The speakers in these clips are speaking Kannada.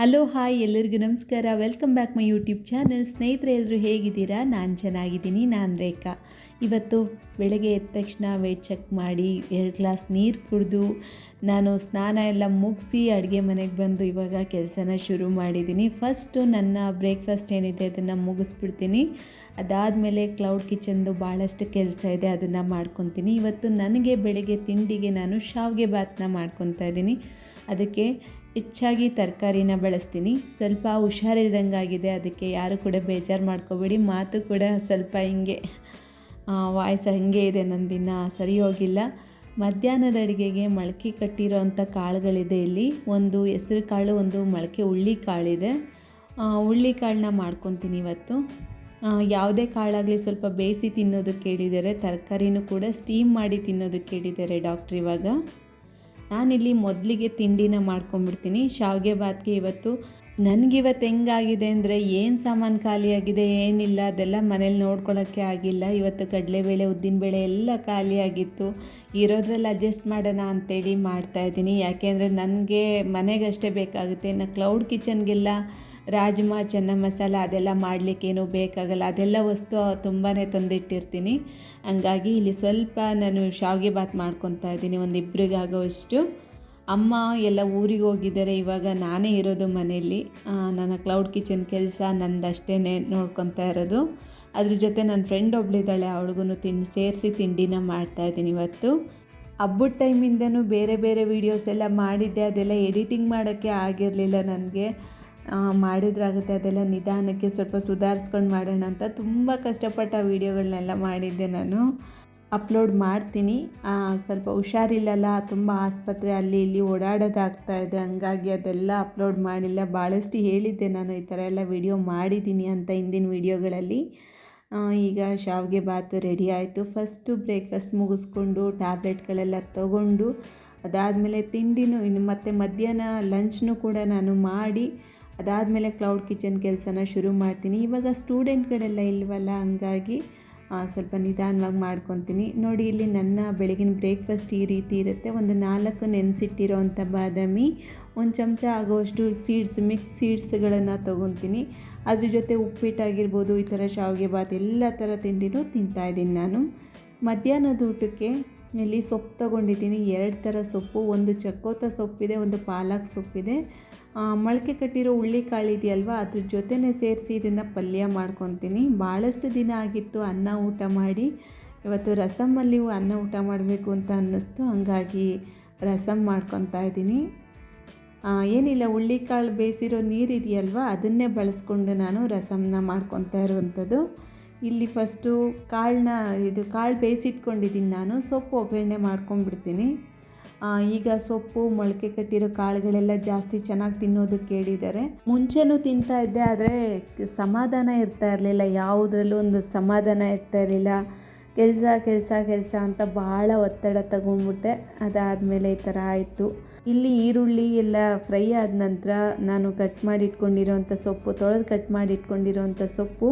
ಹಲೋ ಹಾಯ್, ಎಲ್ಲರಿಗೂ ನಮಸ್ಕಾರ. Welcome back my YouTube channel ಸ್ನೇಹಿತರೆ, ಎಲ್ಲರೂ ಹೇಗಿದ್ದೀರಾ? ನಾನು ಚೆನ್ನಾಗಿದ್ದೀನಿ. ನಾನು ರೇಖಾ. ಇವತ್ತು ಬೆಳಗ್ಗೆ ಎದ್ದ ತಕ್ಷಣ ವೇಟ್ ಚೆಕ್ ಮಾಡಿ ಎರಡು ಗ್ಲಾಸ್ ನೀರು ಕುಡಿದು ನಾನು ಸ್ನಾನ ಎಲ್ಲ ಮುಗಿಸಿ ಅಡುಗೆ ಮನೆಗೆ ಬಂದು ಇವಾಗ ಕೆಲಸನ ಶುರು ಮಾಡಿದ್ದೀನಿ. ಫಸ್ಟು ನನ್ನ ಬ್ರೇಕ್ಫಾಸ್ಟ್ ಏನಿದೆ ಅದನ್ನು ಮುಗಿಸ್ಬಿಡ್ತೀನಿ. ಅದಾದಮೇಲೆ ಕ್ಲೌಡ್ ಕಿಚನ್ದು ಭಾಳಷ್ಟು ಕೆಲಸ ಇದೆ, ಅದನ್ನು ಮಾಡ್ಕೊತೀನಿ. ಇವತ್ತು ನನಗೆ ಬೆಳಗ್ಗೆ ತಿಂಡಿಗೆ ನಾನು ಶಾವಿಗೆ ಭಾತನ್ನ ಮಾಡ್ಕೊತಾ ಇದ್ದೀನಿ. ಅದಕ್ಕೆ ಹೆಚ್ಚಾಗಿ ತರಕಾರಿನ ಬಳಸ್ತೀನಿ. ಸ್ವಲ್ಪ ಹುಷಾರಿಲ್ದಂಗಾಗಿದೆ. ಅದಕ್ಕೆ ಯಾರು ಕೂಡ ಬೇಜಾರು ಮಾಡ್ಕೋಬೇಡಿ. ಮಾತು ಕೂಡ ಸ್ವಲ್ಪ ಹಿಂಗೆ ವಾಯ್ಸ್ ಹಾಗೆ ಇದೆ ನಂದಿನ ಸರಿ ಹೋಗಿಲ್ಲ. ಮಧ್ಯಾಹ್ನದ ಅಡುಗೆಗೆ ಮೊಳಕೆ ಕಟ್ಟಿರೋ ಅಂಥ ಕಾಳುಗಳಿದೆ ಇಲ್ಲಿ. ಒಂದು ಹೆಸರು ಕಾಳು, ಒಂದು ಮೊಳಕೆ ಹುಳ್ಳಿ ಕಾಳಿದೆ ಹುಳ್ಳಿ ಕಾಳನ್ನ ಮಾಡ್ಕೊತೀನಿ ಇವತ್ತು. ಯಾವುದೇ ಕಾಳಾಗಲಿ ಸ್ವಲ್ಪ ಬೇಯಿಸಿ ತಿನ್ನೋದಕ್ಕೆ ಹೇಳಿದ್ದಾರೆ. ತರಕಾರಿನೂ ಕೂಡ ಸ್ಟೀಮ್ ಮಾಡಿ ತಿನ್ನೋದಕ್ಕೆ ಹೇಳಿದ್ದಾರೆ ಡಾಕ್ಟ್ರ್ ಇವಾಗ. ನಾನಿಲ್ಲಿ ಮೊದಲಿಗೆ ತಿಂಡಿನ ಮಾಡ್ಕೊಂಡ್ಬಿಡ್ತೀನಿ ಶಾವಿಗೆ ಬಾತ್ಗೆ ಇವತ್ತು ನನಗಿವತ್ತು ಹೆಂಗಾಗಿದೆ ಅಂದರೆ ಏನು ಸಾಮಾನು ಖಾಲಿಯಾಗಿದೆ, ಏನಿಲ್ಲ, ಅದೆಲ್ಲ ಮನೇಲಿ ನೋಡ್ಕೊಳ್ಳೋಕ್ಕೆ ಆಗಿಲ್ಲ. ಇವತ್ತು ಕಡಲೆಬೇಳೆ, ಉದ್ದಿನಬೇಳೆ ಎಲ್ಲ ಖಾಲಿಯಾಗಿತ್ತು. ಇರೋದ್ರಲ್ಲಿ ಅಡ್ಜಸ್ಟ್ ಮಾಡೋಣ ಅಂತೇಳಿ ಮಾಡ್ತಾಯಿದ್ದೀನಿ ಯಾಕೆಂದರೆ ನನಗೆ ಮನೆಗಷ್ಟೇ ಬೇಕಾಗುತ್ತೆ. ಇನ್ನು ಕ್ಲೌಡ್ ಕಿಚನ್ಗೆಲ್ಲ ರಾಜ್ಮಾ, ಚೆನ್ನ ಮಸಾಲ ಅದೆಲ್ಲ ಮಾಡಲಿಕ್ಕೇನು ಬೇಕಾಗಲ್ಲ. ಅದೆಲ್ಲ ವಸ್ತು ತುಂಬಾ ತಂದಿಟ್ಟಿರ್ತೀನಿ. ಹಂಗಾಗಿ ಇಲ್ಲಿ ಸ್ವಲ್ಪ ನಾನು ಶಾವಿಗೆ ಬಾತ್ ಮಾಡ್ಕೊತಾ ಇದ್ದೀನಿ. ಒಂದು ಇಬ್ಬರಿಗಾಗೋವಷ್ಟು ಅಮ್ಮ ಎಲ್ಲ ಊರಿಗೆ ಹೋಗಿದ್ದಾರೆ. ಇವಾಗ ನಾನೇ ಇರೋದು ಮನೆಯಲ್ಲಿ. ನನ್ನ ಕ್ಲೌಡ್ ಕಿಚನ್ ಕೆಲಸ ನಂದಷ್ಟೇ ನೋಡ್ಕೊತಾ ಇರೋದು. ಅದ್ರ ಜೊತೆ ನನ್ನ ಫ್ರೆಂಡ್ ಒಬ್ಳಿದ್ದಾಳೆ. ಅವಳಿಗೂ ತಿಂಡಿ, ಸೇರಿಸಿ ತಿಂಡಿನ ಮಾಡ್ತಾಯಿದ್ದೀನಿ ಇವತ್ತು. ಹಬ್ಬದ ಟೈಮಿಂದನೂ ಬೇರೆ ಬೇರೆ ವೀಡಿಯೋಸ್ ಎಲ್ಲ ಮಾಡಿದ್ದೆ. ಅದೆಲ್ಲ ಎಡಿಟಿಂಗ್ ಮಾಡೋಕ್ಕೆ ಆಗಿರಲಿಲ್ಲ ನನಗೆ. ಮಾಡಿದ್ರಾಗುತ್ತೆ. ಅದೆಲ್ಲ ನಿಧಾನಕ್ಕೆ ಸ್ವಲ್ಪ ಸುಧಾರಿಸ್ಕೊಂಡು ಮಾಡೋಣ ಅಂತ ತುಂಬ ಕಷ್ಟಪಟ್ಟ ವೀಡಿಯೋಗಳನ್ನೆಲ್ಲ ಮಾಡಿದ್ದೆ ನಾನು. ಅಪ್ಲೋಡ್ ಮಾಡ್ತೀನಿ. ಸ್ವಲ್ಪ ಹುಷಾರಿಲ್ಲಲ್ಲ, ತುಂಬ ಆಸ್ಪತ್ರೆ ಅಲ್ಲಿ ಇಲ್ಲಿ ಓಡಾಡೋದಾಗ್ತಾ ಇದೆ. ಹಂಗಾಗಿ ಅದೆಲ್ಲ ಅಪ್ಲೋಡ್ ಮಾಡಿಲ್ಲ. ಭಾಳಷ್ಟು ಹೇಳಿದ್ದೆ ನಾನು ಈ ಥರ ಎಲ್ಲ ವೀಡಿಯೋ ಮಾಡಿದ್ದೀನಿ ಅಂತ ಹಿಂದಿನ ವೀಡಿಯೋಗಳಲ್ಲಿ. ಈಗ ಶಾವಿಗೆ ಭಾತು ರೆಡಿ ಆಯಿತು. ಫಸ್ಟು ಬ್ರೇಕ್ಫಾಸ್ಟ್ ಮುಗಿಸ್ಕೊಂಡು ಟ್ಯಾಬ್ಲೆಟ್ಗಳೆಲ್ಲ ತೊಗೊಂಡು ಅದಾದಮೇಲೆ ತಿಂಡಿನೂ ಇನ್ನು ಮತ್ತು ಮಧ್ಯಾಹ್ನ ಲಂಚ್ನೂ ಕೂಡ ನಾನು ಮಾಡಿ ಅದಾದಮೇಲೆ ಕ್ಲೌಡ್ ಕಿಚನ್ ಕೆಲಸನ ಶುರು ಮಾಡ್ತೀನಿ. ಇವಾಗ ಸ್ಟೂಡೆಂಟ್ಗಳೆಲ್ಲ ಇಲ್ವಲ್ಲ, ಹಂಗಾಗಿ ಸ್ವಲ್ಪ ನಿಧಾನವಾಗಿ ಮಾಡ್ಕೊತೀನಿ. ನೋಡಿ, ಇಲ್ಲಿ ನನ್ನ ಬೆಳಗಿನ ಬ್ರೇಕ್ಫಾಸ್ಟ್ ಈ ರೀತಿ ಇರುತ್ತೆ. ಒಂದು ನಾಲ್ಕು ನೆನೆಸಿಟ್ಟಿರೋ ಅಂಥ ಬಾದಾಮಿ. ಒಂದು ಚಮಚ ಆಗೋಷ್ಟು ಸೀಡ್ಸ್ ಮಿಕ್ಸ್ ಸೀಡ್ಸ್ಗಳನ್ನು ತೊಗೊತೀನಿ. ಅದ್ರ ಜೊತೆ ಉಪ್ಪಿಟ್ಟಾಗಿರ್ಬೋದು, ಈ ಥರ ಶಾವಿಗೆ ಭಾತ್ ಎಲ್ಲ ಥರ ತಿಂಡಿನೂ ತಿಂತಾಯಿದ್ದೀನಿ ನಾನು. ಮಧ್ಯಾಹ್ನದ ಊಟಕ್ಕೆ ಇಲ್ಲಿ ಸೊಪ್ಪು ತೊಗೊಂಡಿದ್ದೀನಿ. ಎರಡು ಥರ ಸೊಪ್ಪು, ಒಂದು ಚಕ್ಕೋತ ಸೊಪ್ಪಿದೆ, ಒಂದು ಪಾಲಕ್ ಸೊಪ್ಪಿದೆ. ಮೊಳಕೆ ಕಟ್ಟಿರೋ ಹುಳ್ಳಿ ಕಾಳು ಇದೆಯಲ್ವ? ಅದ್ರ ಜೊತೆನೇ ಸೇರಿಸಿ ಇದನ್ನು ಪಲ್ಯ ಮಾಡ್ಕೊತೀನಿ. ಭಾಳಷ್ಟು ದಿನ ಆಗಿತ್ತು ಅನ್ನ ಊಟ ಮಾಡಿ. ಇವತ್ತು ರಸಮ್ಮಲ್ಲಿ ಅನ್ನ ಊಟ ಮಾಡಬೇಕು ಅಂತ ಅನ್ನಿಸ್ತು. ಹಂಗಾಗಿ ರಸಮ್ ಮಾಡ್ಕೊತಾ ಇದ್ದೀನಿ. ಏನಿಲ್ಲ ಹುಳ್ಳಿಕಾಳು ಬೇಯಿಸಿರೋ ನೀರು ಇದೆಯಲ್ವಾ? ಅದನ್ನೇ ಬಳಸ್ಕೊಂಡು ನಾನು ರಸಮ್ನ ಮಾಡ್ಕೊತಾ ಇರುವಂಥದ್ದು. ಇಲ್ಲಿ ಫಸ್ಟು ಕಾಳನ್ನ, ಇದು ಕಾಳು ಬೇಯಿಸಿಟ್ಕೊಂಡಿದ್ದೀನಿ ನಾನು. ಸೊಪ್ಪು ಒಗ್ಗರಣೆ ಮಾಡ್ಕೊಂಡ್ಬಿಡ್ತೀನಿ. ಈಗ ಸೊಪ್ಪು, ಮೊಳಕೆ ಕಟ್ಟಿರೋ ಕಾಳುಗಳೆಲ್ಲ ಜಾಸ್ತಿ ಚೆನ್ನಾಗಿ ತಿನ್ನೋದಕ್ಕೆ ಹೇಳಿದ್ದಾರೆ ಮುಂಚೆನೂ ತಿಂತಾ ಇದ್ದೆ, ಆದರೆ ಸಮಾಧಾನ ಇರ್ತಾ ಇರಲಿಲ್ಲ. ಯಾವುದ್ರಲ್ಲೂ ಒಂದು ಸಮಾಧಾನ ಇರ್ತಾ ಇರಲಿಲ್ಲ. ಕೆಲಸ ಕೆಲಸ ಕೆಲಸ ಅಂತ ಭಾಳ ಒತ್ತಡ ತಗೊಂಡ್ಬಿಟ್ಟೆ. ಅದಾದಮೇಲೆ ಈ ಥರ ಆಯಿತು. ಇಲ್ಲಿ ಈರುಳ್ಳಿ ಎಲ್ಲ ಫ್ರೈ ಆದ ನಂತರ ನಾನು ಕಟ್ ಮಾಡಿ ಇಟ್ಕೊಂಡಿರೋಂಥ ಸೊಪ್ಪು, ತೊಳೆದು ಕಟ್ ಮಾಡಿ ಇಟ್ಕೊಂಡಿರೋಂಥ ಸೊಪ್ಪು,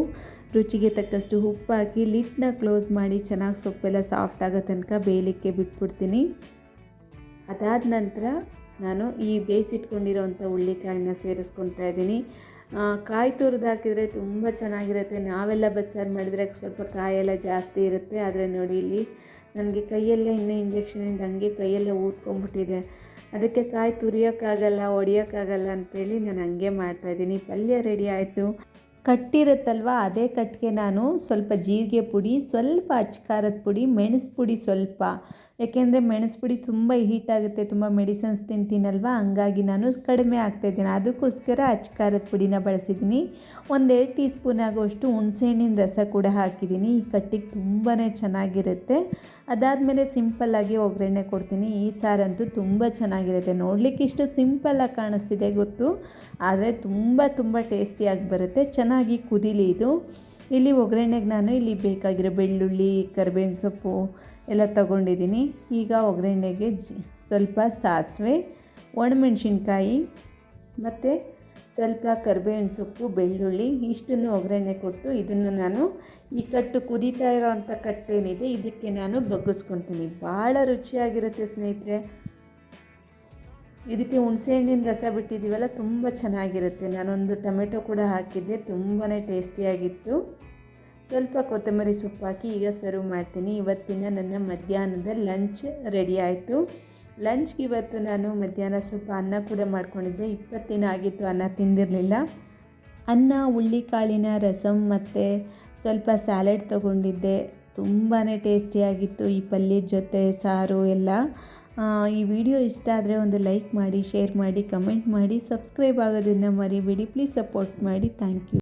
ರುಚಿಗೆ ತಕ್ಕಷ್ಟು ಉಪ್ಪು ಹಾಕಿ, ಲಿಟ್ನ ಕ್ಲೋಸ್ ಮಾಡಿ ಚೆನ್ನಾಗಿ ಸೊಪ್ಪೆಲ್ಲ ಸಾಫ್ಟ್ ಆಗೋ ತನಕ ಬೇಯಲಿಕ್ಕೆ ಬಿಟ್ಬಿಡ್ತೀನಿ. ಅದಾದ ನಂತರ ನಾನು ಈ ಬೇಯಿಸಿಟ್ಕೊಂಡಿರೋವಂಥ ಹುಳ್ಳಿಕಾಳನ್ನ ಸೇರಿಸ್ಕೊತಾ ಇದ್ದೀನಿ. ಕಾಯಿ ತುರಿದು ಹಾಕಿದರೆ ತುಂಬ ಚೆನ್ನಾಗಿರುತ್ತೆ. ನಾವೆಲ್ಲ ಬಸ್ಸಾರು ಮಾಡಿದರೆ ಸ್ವಲ್ಪ ಕಾಯೆಲ್ಲ ಜಾಸ್ತಿ ಇರುತ್ತೆ. ಆದರೆ ನೋಡಿ ಇಲ್ಲಿ ನನಗೆ ಕೈಯಲ್ಲೇ ಇನ್ನೂ ಇಂಜೆಕ್ಷನಿಂದ ಹಂಗೆ ಕೈಯೆಲ್ಲ ಊದ್ಕೊಂಡ್ಬಿಟ್ಟಿದೆ. ಅದಕ್ಕೆ ಕಾಯಿ ತುರಿಯೋಕ್ಕಾಗಲ್ಲ ಹೊಡಿಯೋಕ್ಕಾಗಲ್ಲ ಅಂತೇಳಿ ನಾನು ಹಂಗೆ ಮಾಡ್ತಾಯಿದ್ದೀನಿ ಪಲ್ಯ ರೆಡಿ ಆಯಿತು. ಕಟ್ಟಿರುತ್ತಲ್ವ? ಅದೇ ಕಟ್ಟಿಗೆ ನಾನು ಸ್ವಲ್ಪ ಜೀರಿಗೆ ಪುಡಿ, ಸ್ವಲ್ಪ ಅಚ್ಕಾರದ ಪುಡಿ, ಮೆಣಸು ಪುಡಿ ಸ್ವಲ್ಪ. ಯಾಕೆಂದರೆ ಮೆಣಸು ಪುಡಿ ತುಂಬ ಹೀಟ್ ಆಗುತ್ತೆ, ತುಂಬ ಮೆಡಿಸನ್ಸ್ ತಿಂತೀನಲ್ವ? ಹಂಗಾಗಿ ನಾನು ಕಡಿಮೆ ಆಗ್ತಾಯಿದ್ದೀನಿ ಅದಕ್ಕೋಸ್ಕರ ಅಚ್ಕಾರದ ಪುಡಿನ ಬಳಸಿದ್ದೀನಿ. ಒಂದೆರಡು ಟೀ ಸ್ಪೂನ್ ಆಗುವಷ್ಟು ಹುಣಸೆಹಣ್ಣಿನ ರಸ ಕೂಡ ಹಾಕಿದ್ದೀನಿ. ಈ ಕಟ್ಟಿಗೆ ತುಂಬಾ ಚೆನ್ನಾಗಿರುತ್ತೆ. ಅದಾದಮೇಲೆ ಸಿಂಪಲ್ಲಾಗಿ ಒಗ್ಗರಣೆ ಕೊಡ್ತೀನಿ. ಈ ಸಾರಂತೂ ತುಂಬ ಚೆನ್ನಾಗಿರುತ್ತೆ. ನೋಡಲಿಕ್ಕೆ ಇಷ್ಟು ಸಿಂಪಲ್ಲಾಗಿ ಕಾಣಿಸ್ತಿದೆ ಗೊತ್ತು. ಆದರೆ ತುಂಬ ತುಂಬ ಟೇಸ್ಟಿಯಾಗಿ ಬರುತ್ತೆ. ಚೆನ್ನಾಗಿ ಕುದೀಲಿ ಇದು. ಇಲ್ಲಿ ಒಗ್ಗರಣೆಗೆ ನಾನು ಇಲ್ಲಿ ಬೇಕಾಗಿರೋ ಬೆಳ್ಳುಳ್ಳಿ, ಕರಿಬೇವಿನ ಸೊಪ್ಪು ಎಲ್ಲ ತಗೊಂಡಿದ್ದೀನಿ. ಈಗ ಒಗ್ಗರಣೆಗೆ ಸ್ವಲ್ಪ ಸಾಸಿವೆ, ಒಣಮೆಣ್ಸಿನ್ಕಾಯಿ ಮತ್ತು ಸ್ವಲ್ಪ ಕರಿಬೇವಿನ ಸೊಪ್ಪು, ಬೆಳ್ಳುಳ್ಳಿ ಇಷ್ಟನ್ನು ಒಗ್ಗರಣೆ ಕೊಟ್ಟು ಇದನ್ನು ನಾನು ಈ ಕಟ್ಟು ಕುದೀತಾ ಇರೋವಂಥ ಕಟ್ಟೇನಿದೆ, ಇದಕ್ಕೆ ನಾನು ಬಗ್ಗಿಸ್ಕೊತೀನಿ. ಭಾಳ ರುಚಿಯಾಗಿರುತ್ತೆ ಸ್ನೇಹಿತರೆ. ಈ ರೀತಿ ಹುಣಸೆಹಣ್ಣಿನ ರಸ ಬಿಟ್ಟಿದ್ದೀವಲ್ಲ, ತುಂಬ ಚೆನ್ನಾಗಿರುತ್ತೆ. ನಾನೊಂದು ಟೊಮೆಟೊ ಕೂಡ ಹಾಕಿದ್ದೆ ತುಂಬಾ ಟೇಸ್ಟಿಯಾಗಿತ್ತು. ಸ್ವಲ್ಪ ಕೊತ್ತಂಬರಿ ಸೊಪ್ಪು ಹಾಕಿ ಈಗ ಸರ್ವ್ ಮಾಡ್ತೀನಿ. ಇವತ್ತಿನ ನನ್ನ ಮಧ್ಯಾಹ್ನದ ಲಂಚ್ ರೆಡಿ ಆಯಿತು. ಲಂಚ್ಗೆ ಇವತ್ತು ನಾನು ಮಧ್ಯಾಹ್ನ ಸ್ವಲ್ಪ ಅನ್ನ ಕೂಡ ಮಾಡ್ಕೊಂಡಿದ್ದೆ. ಇಪ್ಪತ್ತು ದಿನ ಆಗಿತ್ತು ಅನ್ನ ತಿಂದಿರಲಿಲ್ಲ. ಅನ್ನ, ಹುಳ್ಳಿಕಾಳಿನ ರಸಮ್ ಮತ್ತು ಸ್ವಲ್ಪ ಸ್ಯಾಲೆಡ್ ತೊಗೊಂಡಿದ್ದೆ. ತುಂಬಾ ಟೇಸ್ಟಿಯಾಗಿತ್ತು ಈ ಪಲ್ಯದ ಜೊತೆ ಸಾರು ಎಲ್ಲ. ಈ ವಿಡಿಯೋ ಇಷ್ಟ ಆದರೆ ಒಂದು ಲೈಕ್ ಮಾಡಿ, ಶೇರ್ ಮಾಡಿ, ಕಮೆಂಟ್ ಮಾಡಿ, ಸಬ್ಸ್ಕ್ರೈಬ್ ಆಗೋದನ್ನು ಮರಿಬೇಡಿ. ಪ್ಲೀಸ್ ಸಪೋರ್ಟ್ ಮಾಡಿ. Thank you.